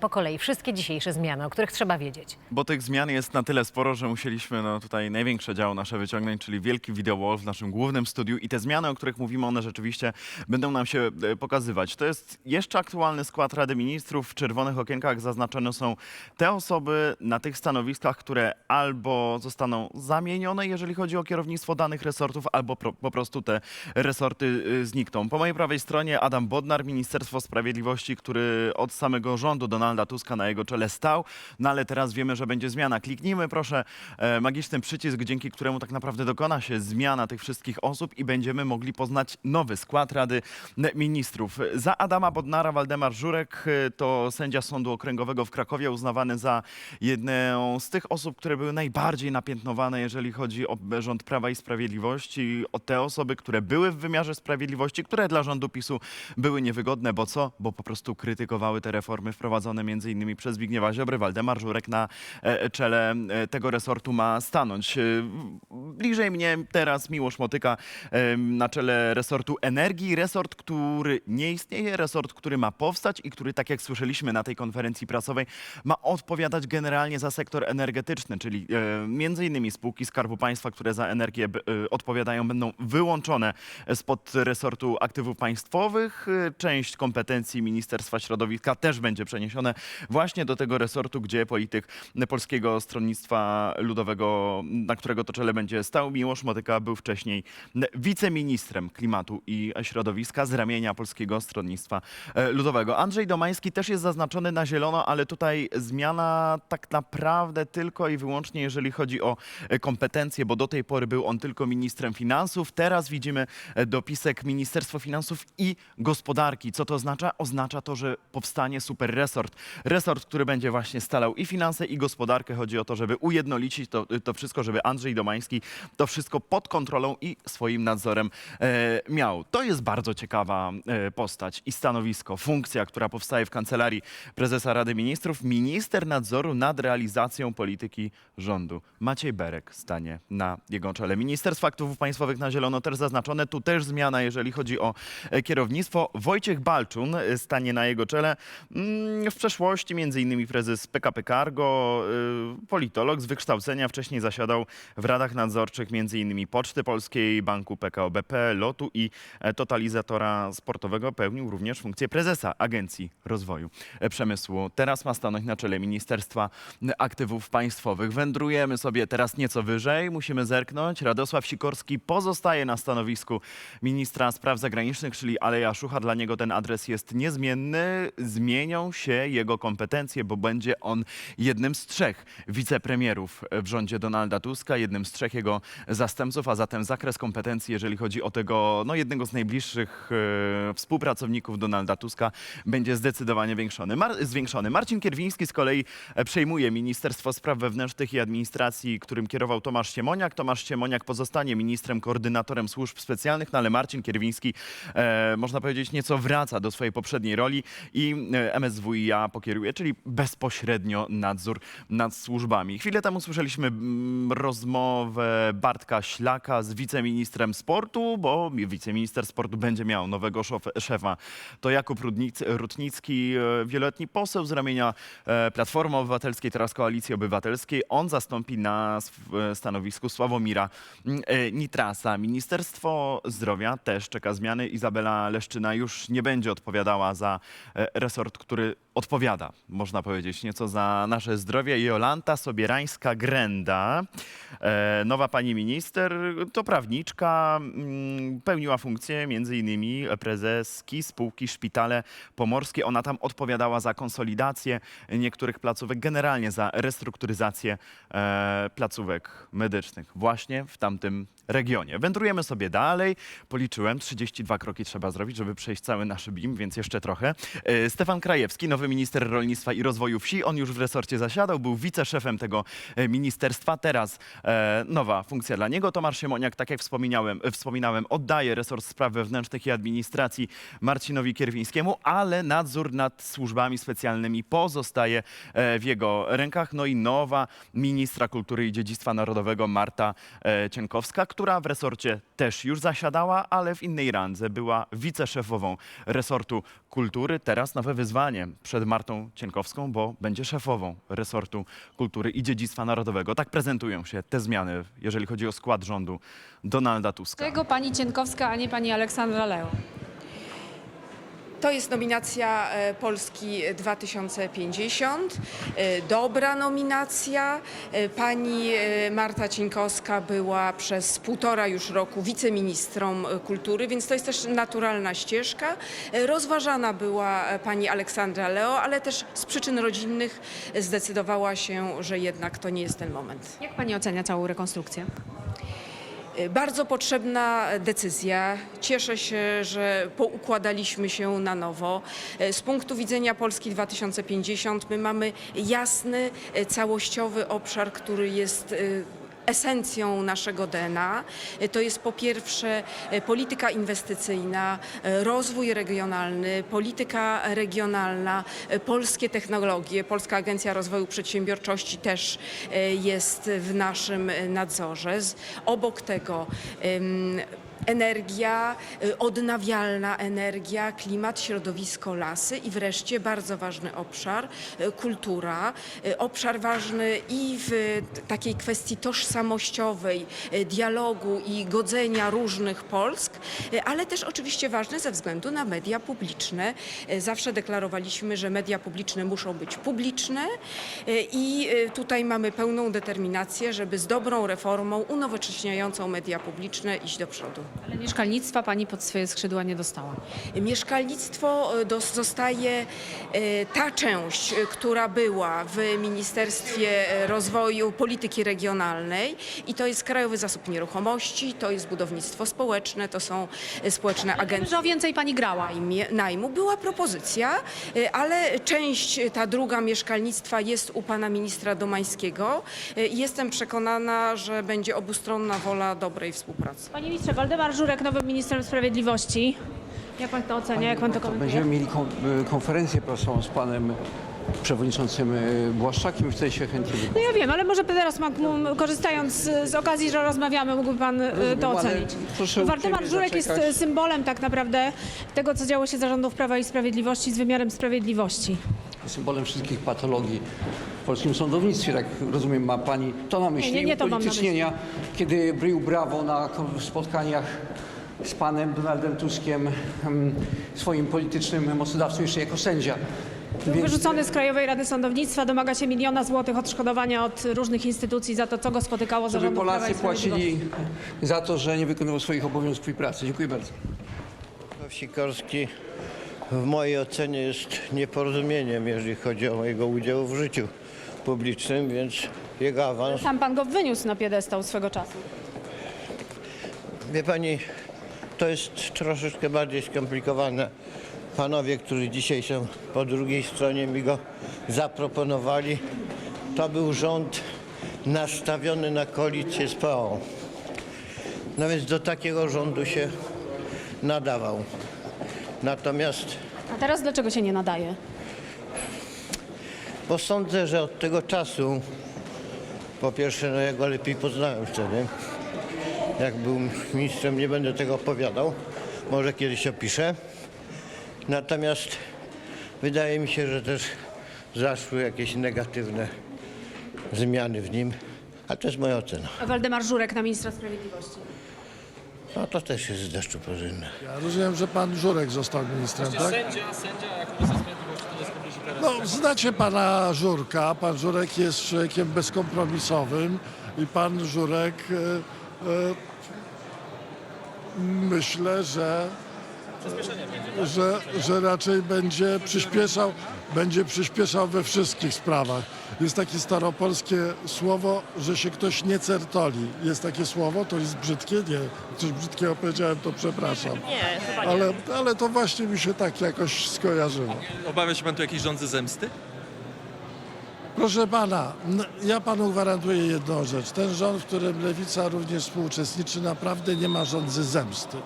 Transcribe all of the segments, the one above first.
Po kolei wszystkie dzisiejsze zmiany, o których trzeba wiedzieć. Bo tych zmian jest na tyle sporo, że musieliśmy no, tutaj największe działo nasze wyciągnąć, czyli wielki video wall w naszym głównym studiu i te zmiany, o których mówimy, one rzeczywiście będą nam się e, pokazywać. To jest jeszcze aktualny skład Rady Ministrów. W czerwonych okienkach zaznaczone są te osoby na tych stanowiskach, które albo zostaną zamienione, jeżeli chodzi o kierownictwo danych resortów, albo pro, po prostu te resorty y, znikną. Po mojej prawej stronie Adam Bodnar, Ministerstwo Sprawiedliwości, który od samego rządu Donalda Tuska na jego czele stał, no ale teraz wiemy, że będzie zmiana. Kliknijmy proszę e, magiczny przycisk, dzięki któremu tak naprawdę dokona się zmiana tych wszystkich osób i będziemy mogli poznać nowy skład Rady Ministrów. Za Adama Bodnara Waldemar Żurek e, to sędzia Sądu Okręgowego w Krakowie, uznawany za jedną z tych osób, które były najbardziej napiętnowane, jeżeli chodzi o rząd Prawa i Sprawiedliwości, o te osoby, które były w wymiarze sprawiedliwości, które dla rządu PiSu były niewygodne, bo co? Bo po prostu krytykowały te reformy wprowadzone między innymi przez Zbigniewa Ziobry. Waldemar Żurek na e, czele e, tego resortu ma stanąć. E, Bliżej mnie teraz Miłosz Motyka na czele resortu energii. Resort, który nie istnieje, resort, który ma powstać i który, tak jak słyszeliśmy na tej konferencji prasowej, ma odpowiadać generalnie za sektor energetyczny, czyli innymi spółki Skarbu Państwa, które za energię odpowiadają, będą wyłączone spod resortu aktywów państwowych. Część kompetencji Ministerstwa Środowiska też będzie przeniesione właśnie do tego resortu, gdzie polityk Polskiego Stronnictwa Ludowego, na którego to czele będzie stał, Miłosz Motyka był wcześniej wiceministrem klimatu i środowiska z ramienia Polskiego Stronnictwa e, Ludowego. Andrzej Domański też jest zaznaczony na zielono, ale tutaj zmiana tak naprawdę tylko i wyłącznie jeżeli chodzi o e, kompetencje, bo do tej pory był on tylko ministrem finansów. Teraz widzimy e, dopisek Ministerstwo Finansów i Gospodarki. Co to oznacza? Oznacza to, że powstanie super resort. Który będzie właśnie stalał i finanse, i gospodarkę. Chodzi o to, żeby ujednolicić to, to wszystko, żeby Andrzej Domański to wszystko pod kontrolą i swoim nadzorem e, miał. To jest bardzo ciekawa e, postać i stanowisko, funkcja, która powstaje w kancelarii prezesa Rady Ministrów. Minister nadzoru nad realizacją polityki rządu. Maciej Berek stanie na jego czele. Ministerstwo Aktywów Państwowych na zielono też zaznaczone. Tu też zmiana, jeżeli chodzi o e, kierownictwo. Wojciech Balczun e, stanie na jego czele. Mm, W przeszłości między innymi prezes PKP Cargo, y, politolog z wykształcenia, wcześniej zasiadał w radach nadzorczych między innymi Poczty Polskiej, Banku PKO BP, Lotu i e, Totalizatora Sportowego. Pełnił również funkcję prezesa Agencji Rozwoju e, Przemysłu. Teraz ma stanąć na czele Ministerstwa Aktywów Państwowych. Wędrujemy sobie teraz nieco wyżej, musimy zerknąć. Radosław Sikorski pozostaje na stanowisku ministra spraw zagranicznych, czyli Aleja Szuchar. Dla niego ten adres jest niezmienny. Zmienią się jego kompetencje, bo będzie on jednym z trzech wicepremierów w rządzie Donalda Tuska, jednym z trzech jego zastępców, a zatem zakres kompetencji, jeżeli chodzi o tego no, jednego z najbliższych e, współpracowników Donalda Tuska, będzie zdecydowanie większony. Mar- zwiększony. Marcin Kierwiński z kolei e, przejmuje Ministerstwo Spraw Wewnętrznych i Administracji, którym kierował Tomasz Siemoniak. Tomasz Siemoniak pozostanie ministrem, koordynatorem służb specjalnych, no ale Marcin Kierwiński, e, można powiedzieć, nieco wraca do swojej poprzedniej roli i e, Pokieruje, czyli bezpośrednio nadzór nad służbami. Chwilę temu słyszeliśmy mm, rozmowę Bartka Ślaka z wiceministrem sportu, bo wiceminister sportu będzie miał nowego szefa. To Jakub Rutnicki, e, wieloletni poseł z ramienia e, Platformy Obywatelskiej, teraz Koalicji Obywatelskiej. On zastąpi na e, stanowisku Sławomira mm, Nitrasa. Ministerstwo Zdrowia też czeka zmiany. Izabela Leszczyna już nie będzie odpowiadała za resort, który odpowiada, można powiedzieć, nieco za nasze zdrowie. Jolanta Sobierańska-Grenda, e, nowa pani minister, to prawniczka, mm, pełniła funkcję między innymi prezeski spółki Szpitale Pomorskie. Ona tam odpowiadała za konsolidację niektórych placówek, generalnie za restrukturyzację e, placówek medycznych właśnie w tamtym regionie. Wędrujemy sobie dalej. Policzyłem, 32 kroki trzeba zrobić, żeby przejść cały nasz BIM, więc jeszcze trochę. E, Stefan Krajewski, nowy minister rolnictwa i rozwoju wsi. On już w resorcie zasiadał, był wiceszefem tego e, ministerstwa. Teraz e, nowa funkcja dla niego. Tomasz Siemoniak, tak jak wspominałem, wspominałem, oddaje resort spraw wewnętrznych i administracji Marcinowi Kierwińskiemu, ale nadzór nad służbami specjalnymi pozostaje w jego rękach. No i nowa ministra kultury i dziedzictwa narodowego Marta Cienkowska, która w resorcie też już zasiadała, ale w innej randze. Była wiceszefową resortu kultury. Teraz nowe wyzwanie przed Martą Cienkowską, bo będzie szefową resortu kultury i dziedzictwa narodowego. Tak prezentują się te zmiany, jeżeli chodzi o skład rządu Donalda Tuska. Dlaczego pani Cienkowska, a nie pani Aleksandra Leo? To jest nominacja e, Polski 2050. E, Dobra nominacja. E, Pani Marta Cienkowska była przez półtora już roku wiceministrą kultury, więc to jest też naturalna ścieżka. Rozważana była pani Aleksandra Leo, ale też z przyczyn rodzinnych zdecydowała się, że jednak to nie jest ten moment. Jak pani ocenia całą rekonstrukcję? Bardzo potrzebna decyzja. Cieszę się, że poukładaliśmy się na nowo. Z punktu widzenia Polski 2050 my mamy jasny, całościowy obszar, który jest esencją naszego DNA. To jest po pierwsze e, polityka inwestycyjna, e, rozwój regionalny, polityka regionalna, e, polskie technologie. Polska Agencja Rozwoju Przedsiębiorczości też e, jest w naszym e, nadzorze. Obok tego energia, y, odnawialna energia, klimat, środowisko, lasy i wreszcie bardzo ważny obszar y, kultura. Y, Obszar ważny i w takiej kwestii tożsamościowej, dialogu i godzenia różnych Polsk, ale też oczywiście ważny ze względu na media publiczne. Zawsze deklarowaliśmy, że media publiczne muszą być publiczne i tutaj mamy pełną determinację, żeby z dobrą reformą unowocześniającą media publiczne iść do przodu. Ale mieszkalnictwa pani pod swoje skrzydła nie dostała. Mieszkalnictwo e, dos- zostaje e, ta część, e, która była w Ministerstwie e, Rozwoju Polityki Regionalnej i to jest Krajowy Zasób Nieruchomości, to jest budownictwo społeczne, to są e, społeczne agencje Że o więcej pani grała. najmie- najmu. Była propozycja, y, ale część y, ta druga mieszkalnictwa jest u pana ministra Domańskiego y, jestem przekonana, że będzie obustronna wola dobrej współpracy. Panie ministrze, Waldemar Żurek nowym ministrem sprawiedliwości. Jak pan to ocenia, jak pan to komentuje? Będziemy mieli kon- y, konferencję prasową z panem przewodniczącym y, Błaszczakiem. Wtedy się chętnie No ja wiem, ale może teraz, korzystając z, z okazji, że rozmawiamy, mógłby pan to Rozumiem, ale ocenić. Waldemar Żurek jest zaczekać. y, symbolem tak naprawdę tego, co działo się za rządów Prawa i Sprawiedliwości z wymiarem sprawiedliwości. Symbolem wszystkich patologii w polskim sądownictwie. Tak rozumiem, ma pani to na myśli. Nie, nie to mam na Upolitycznienia, kiedy brył brawo na spotkaniach z panem Donaldem Tuskiem, em, swoim politycznym mocodawcą jeszcze jako sędzia. Był Więc- wyrzucony z Krajowej Rady Sądownictwa, domaga się miliona złotych odszkodowania od różnych instytucji za to, co go spotykało za żeby rządów Prawa i Polacy Sprawiedliwości. płacili za to, że nie wykonywał swoich obowiązków i pracy. Dziękuję bardzo. Sikorski w mojej ocenie jest nieporozumieniem, jeżeli chodzi o jego udział w życiu publicznym, więc jego awans. Sam pan go wyniósł na piedestał swego czasu. Wie pani, to jest troszeczkę bardziej skomplikowane. Panowie, którzy dzisiaj są po drugiej stronie, mi go zaproponowali. To był rząd nastawiony na koalicję z PO. No więc do takiego rządu się nadawał. Natomiast A teraz dlaczego się nie nadaje? Bo sądzę, że od tego czasu, po pierwsze, no ja go lepiej poznałem wtedy. Jak był ministrem, nie będę tego opowiadał. Może kiedyś opiszę. Natomiast wydaje mi się, że też zaszły jakieś negatywne zmiany w nim. A to jest moja ocena. A Waldemar Żurek na ministra sprawiedliwości. No to też jest z deszczu pożynne. Ja rozumiem, że pan Żurek został ministrem, tak? Sędzia, sędzia, jak Komisja Sprawiedliwości to jest publicznie teraz. No, znacie pana Żurka. Pan Żurek jest człowiekiem bezkompromisowym i pan Żurek e, e, myślę, że, że, że raczej będzie przyspieszał, będzie przyspieszał we wszystkich sprawach. Jest takie staropolskie słowo, że się ktoś nie certoli. Jest takie słowo, to jest brzydkie? Nie. Coś brzydkiego powiedziałem, to przepraszam. Nie, ale, ale to właśnie mi się tak jakoś skojarzyło. Obawia się pan tu jakiejś rządzy zemsty? Proszę pana, ja panu gwarantuję jedną rzecz. Ten rząd, w którym lewica również współuczestniczy, naprawdę nie ma rządzy zemsty.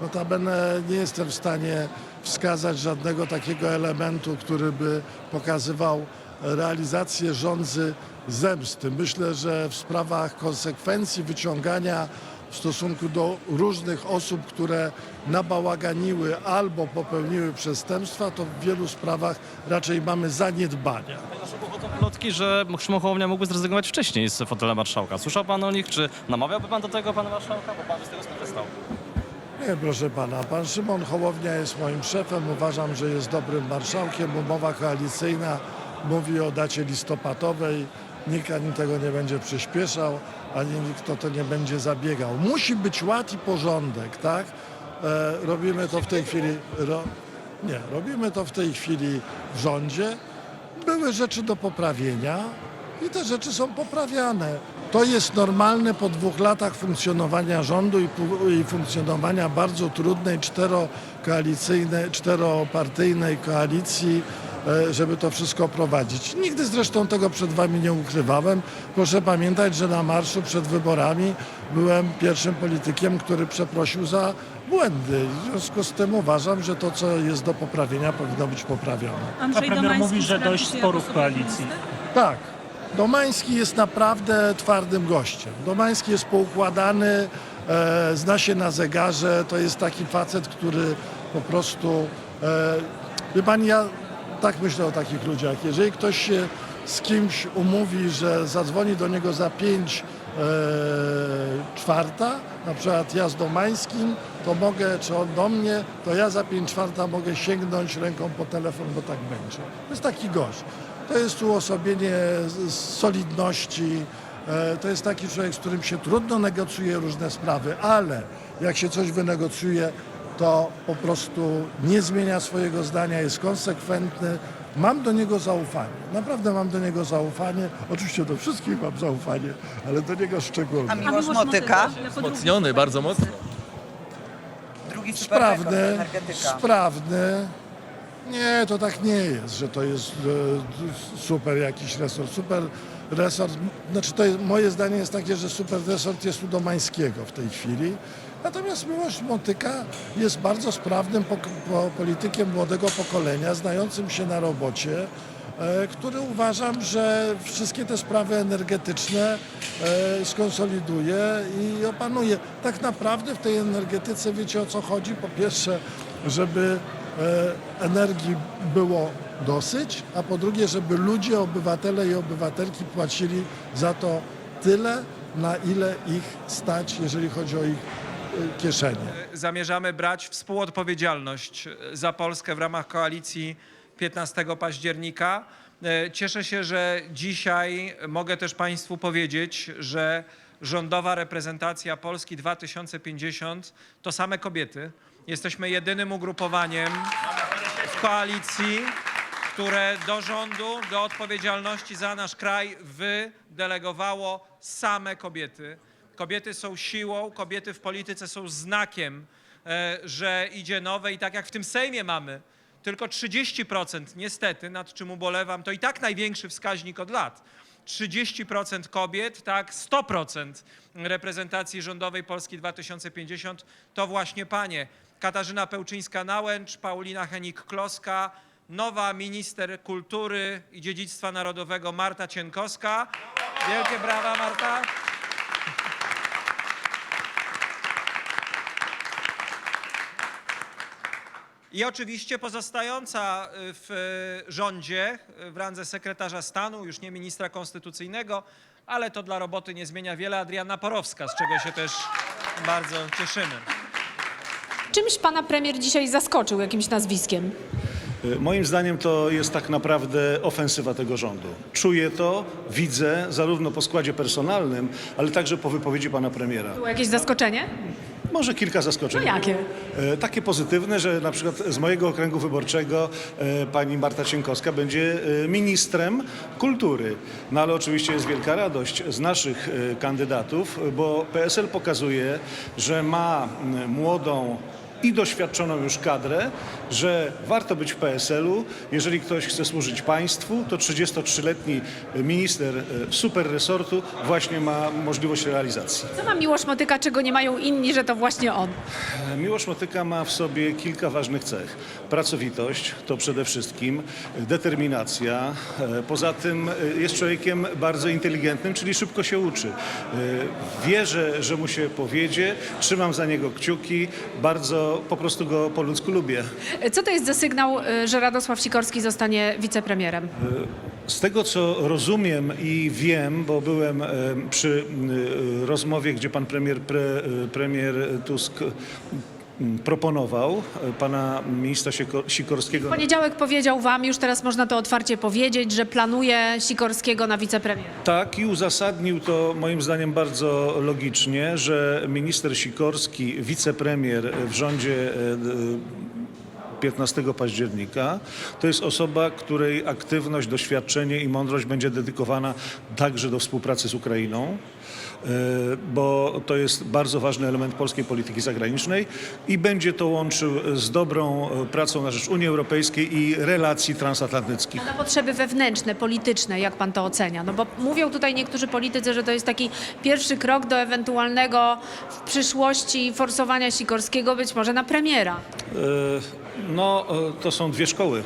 Notabene nie jestem w stanie wskazać żadnego takiego elementu, który by pokazywał realizację rządzy zemsty. Myślę, że w sprawach konsekwencji wyciągania w stosunku do różnych osób, które nabałaganiły albo popełniły przestępstwa, to w wielu sprawach raczej mamy zaniedbania. Pochodzą plotki, że Szymon Hołownia mógłby zrezygnować wcześniej z fotela marszałka. Słyszał pan o nich? Czy namawiałby pan do tego pana marszałka? Bo pan by z tego skorzystał. Nie, proszę pana, pan Szymon Hołownia jest moim szefem. Uważam, że jest dobrym marszałkiem. Umowa koalicyjna mówi o dacie listopadowej. Nikt ani tego nie będzie przyspieszał, ani nikt o to nie będzie zabiegał. Musi być ład i porządek, tak? E, robimy to w tej chwili. Ro, nie, robimy to w tej chwili w rządzie. Były rzeczy do poprawienia i te rzeczy są poprawiane. To jest normalne po dwóch latach funkcjonowania rządu i, i funkcjonowania bardzo trudnej czterokoalicyjnej, czteropartyjnej koalicji, e, żeby to wszystko prowadzić. Nigdy zresztą tego przed wami nie ukrywałem. Proszę pamiętać, że na marszu przed wyborami byłem pierwszym politykiem, który przeprosił za błędy. W związku z tym uważam, że to, co jest do poprawienia, powinno być poprawione. Andrzej premier mówi, że dość sporów koalicji. Tak. Domański jest naprawdę twardym gościem. Domański jest poukładany, e, zna się na zegarze. To jest taki facet, który po prostu. E, wie pani, ja tak myślę o takich ludziach. Jeżeli ktoś się z kimś umówi, że zadzwoni do niego za pięć e, czwarta, na przykład ja z Domańskim, to mogę, czy on do mnie, to ja za pięć czwarta mogę sięgnąć ręką po telefon, bo tak będzie. To jest taki gość. To jest uosobienie solidności. E, To jest taki człowiek, z którym się trudno negocjuje różne sprawy, ale jak się coś wynegocjuje, to po prostu nie zmienia swojego zdania, jest konsekwentny. Mam do niego zaufanie. Naprawdę mam do niego zaufanie. Oczywiście do wszystkich mam zaufanie, ale do niego szczególnie. A Miłosz Motyka? drugi Wzmocniony bardzo mocno. Sprawny, sprawny. Nie, to tak nie jest, że to jest e, super jakiś resort. Super resort, znaczy to jest, moje zdanie jest takie, że super resort jest u Domańskiego w tej chwili. Natomiast Miłosz Motyka jest bardzo sprawnym pok- po, politykiem młodego pokolenia, znającym się na robocie, e, który uważam, że wszystkie te sprawy energetyczne e, skonsoliduje i opanuje. Tak naprawdę w tej energetyce wiecie o co chodzi? Po pierwsze, żeby energii było dosyć, a po drugie, żeby ludzie, obywatele i obywatelki płacili za to tyle, na ile ich stać, jeżeli chodzi o ich e, kieszenie. zamierzamy brać współodpowiedzialność za Polskę w ramach koalicji 15 października. E, Cieszę się, że dzisiaj mogę też Państwu powiedzieć, że rządowa reprezentacja Polski 2050 to same kobiety. Jesteśmy jedynym ugrupowaniem w koalicji, które do rządu, do odpowiedzialności za nasz kraj wydelegowało same kobiety. Kobiety są siłą, kobiety w polityce są znakiem, e, że idzie nowe i tak jak w tym Sejmie mamy tylko 30%, niestety, nad czym ubolewam, to i tak największy wskaźnik od lat. 30% kobiet, tak, 100% reprezentacji rządowej Polski 2050 to właśnie panie. Katarzyna Pełczyńska-Nałęcz, Paulina Henik-Kloska, nowa minister kultury i dziedzictwa narodowego Marta Cienkowska. Wielkie brawa, Marta. I oczywiście pozostająca y, w y, rządzie y, w randze sekretarza stanu, już nie ministra konstytucyjnego, ale to dla roboty nie zmienia wiele, Adriana Porowska, z czego się też bardzo cieszymy. Czymś pana premier dzisiaj zaskoczył jakimś nazwiskiem? Moim zdaniem to jest tak naprawdę ofensywa tego rządu. Czuję to, widzę, zarówno po składzie personalnym, ale także po wypowiedzi pana premiera. Było jakieś zaskoczenie? Może kilka zaskoczeń. No jakie? E, Takie pozytywne, że na przykład z mojego okręgu wyborczego e, pani Marta Cienkowska będzie e, ministrem kultury. No ale oczywiście jest wielka radość z naszych e, kandydatów, bo PSL pokazuje, że ma młodą i doświadczoną już kadrę, że warto być w PSL-u. Jeżeli ktoś chce służyć państwu, to 33-letni minister e, super resortu właśnie ma możliwość realizacji. Co ma Miłosz Motyka, czego nie mają inni, że to właśnie on? Miłosz Motyka ma w sobie kilka ważnych cech. Pracowitość to przede wszystkim, determinacja. E, Poza tym e, jest człowiekiem bardzo inteligentnym, czyli szybko się uczy. E, Wierzę, że mu się powiedzie, trzymam za niego kciuki, bardzo po prostu go po ludzku lubię. Co to jest za sygnał, y, że Radosław Sikorski zostanie wicepremierem? Z tego, co rozumiem i wiem, bo byłem e, przy e, rozmowie, gdzie pan premier, pre, e, premier Tusk proponował e, pana ministra Sikorskiego. W poniedziałek powiedział wam, już teraz można to otwarcie powiedzieć, że planuje Sikorskiego na wicepremiera. Tak, i uzasadnił to moim zdaniem bardzo logicznie, że minister Sikorski, wicepremier w rządzie e, d- 15 października, to jest osoba, której aktywność, doświadczenie i mądrość będzie dedykowana także do współpracy z Ukrainą. E, Bo to jest bardzo ważny element polskiej polityki zagranicznej i będzie to łączył z dobrą e, pracą na rzecz Unii Europejskiej i relacji transatlantyckich. Na potrzeby wewnętrzne, polityczne, jak pan to ocenia? No bo mówią tutaj niektórzy politycy, że to jest taki pierwszy krok do ewentualnego w przyszłości forsowania Sikorskiego być może na premiera. E, No, e, to są dwie szkoły.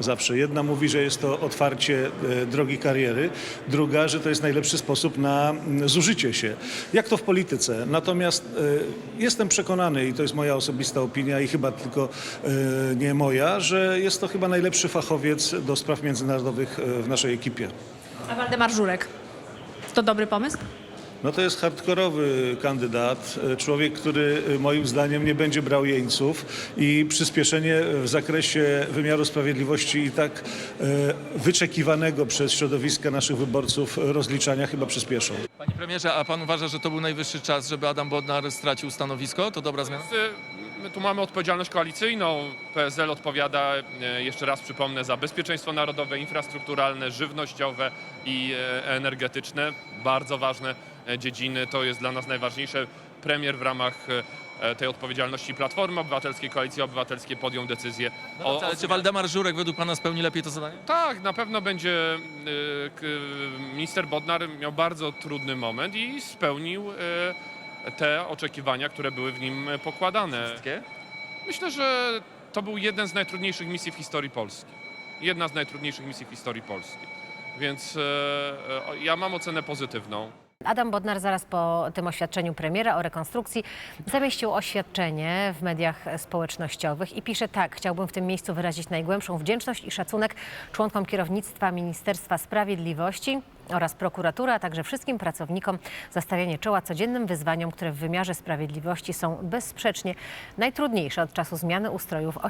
Zawsze. Jedna mówi, że jest to otwarcie e, drogi kariery, druga, że to jest najlepszy sposób na mm, zużycie się. Jak to w polityce. Natomiast e, jestem przekonany, i to jest moja osobista opinia i chyba tylko e, nie moja, że jest to chyba najlepszy fachowiec do spraw międzynarodowych w naszej ekipie. A Waldemar Żurek? To dobry pomysł? No to jest hardkorowy kandydat, e, człowiek, który e, moim zdaniem nie będzie brał jeńców i przyspieszenie w zakresie wymiaru sprawiedliwości i tak e, wyczekiwanego przez środowiska naszych wyborców rozliczania chyba przyspieszą. Panie premierze, a pan uważa, że to był najwyższy czas, żeby Adam Bodnar stracił stanowisko? To dobra zmiana? My tu mamy odpowiedzialność koalicyjną. PSL odpowiada, jeszcze raz przypomnę, za bezpieczeństwo narodowe, infrastrukturalne, żywnościowe i energetyczne. Bardzo ważne dziedziny. To jest dla nas najważniejsze. Premier w ramach e, tej odpowiedzialności Platformy Obywatelskiej, Koalicji Obywatelskiej podjął decyzję No o... ale czy Waldemar Żurek według pana spełni lepiej to zadanie? tak, na pewno będzie. e, Minister Bodnar miał bardzo trudny moment i spełnił e, te oczekiwania, które były w nim pokładane. Myślę, że to był jeden z najtrudniejszych misji w historii Polski. Jedna z najtrudniejszych misji w historii Polski. Więc e, e, ja mam ocenę pozytywną. Adam Bodnar zaraz po tym oświadczeniu premiera o rekonstrukcji zamieścił oświadczenie w mediach społecznościowych i pisze tak. Chciałbym w tym miejscu wyrazić najgłębszą wdzięczność i szacunek członkom kierownictwa Ministerstwa Sprawiedliwości oraz prokuratury, a także wszystkim pracownikom za stawianie czoła codziennym wyzwaniom, które w wymiarze sprawiedliwości są bezsprzecznie najtrudniejsze od czasu zmiany ustroju w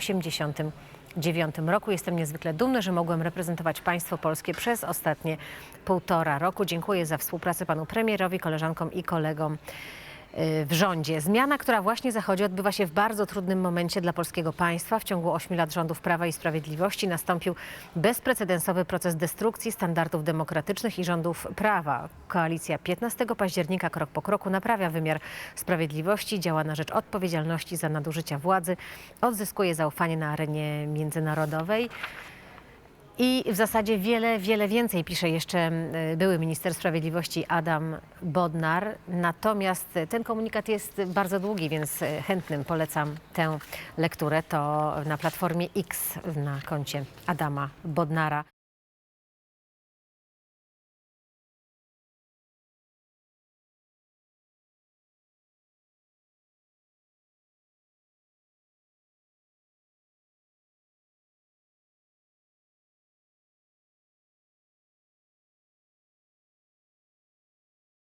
1989 roku. Jestem niezwykle dumny, że mogłem reprezentować państwo polskie przez ostatnie półtora roku. Dziękuję za współpracę panu premierowi, koleżankom i kolegom w rządzie. Zmiana, która właśnie zachodzi, odbywa się w bardzo trudnym momencie dla polskiego państwa. W ciągu ośmiu lat rządów Prawa i Sprawiedliwości nastąpił bezprecedensowy proces destrukcji standardów demokratycznych i rządów prawa. Koalicja 15 października krok po kroku naprawia wymiar sprawiedliwości, działa na rzecz odpowiedzialności za nadużycia władzy, odzyskuje zaufanie na arenie międzynarodowej. I w zasadzie wiele, wiele więcej pisze jeszcze y, były minister sprawiedliwości Adam Bodnar. Natomiast ten komunikat jest bardzo długi, więc y, chętnym polecam tę lekturę. To na platformie X na koncie Adama Bodnara.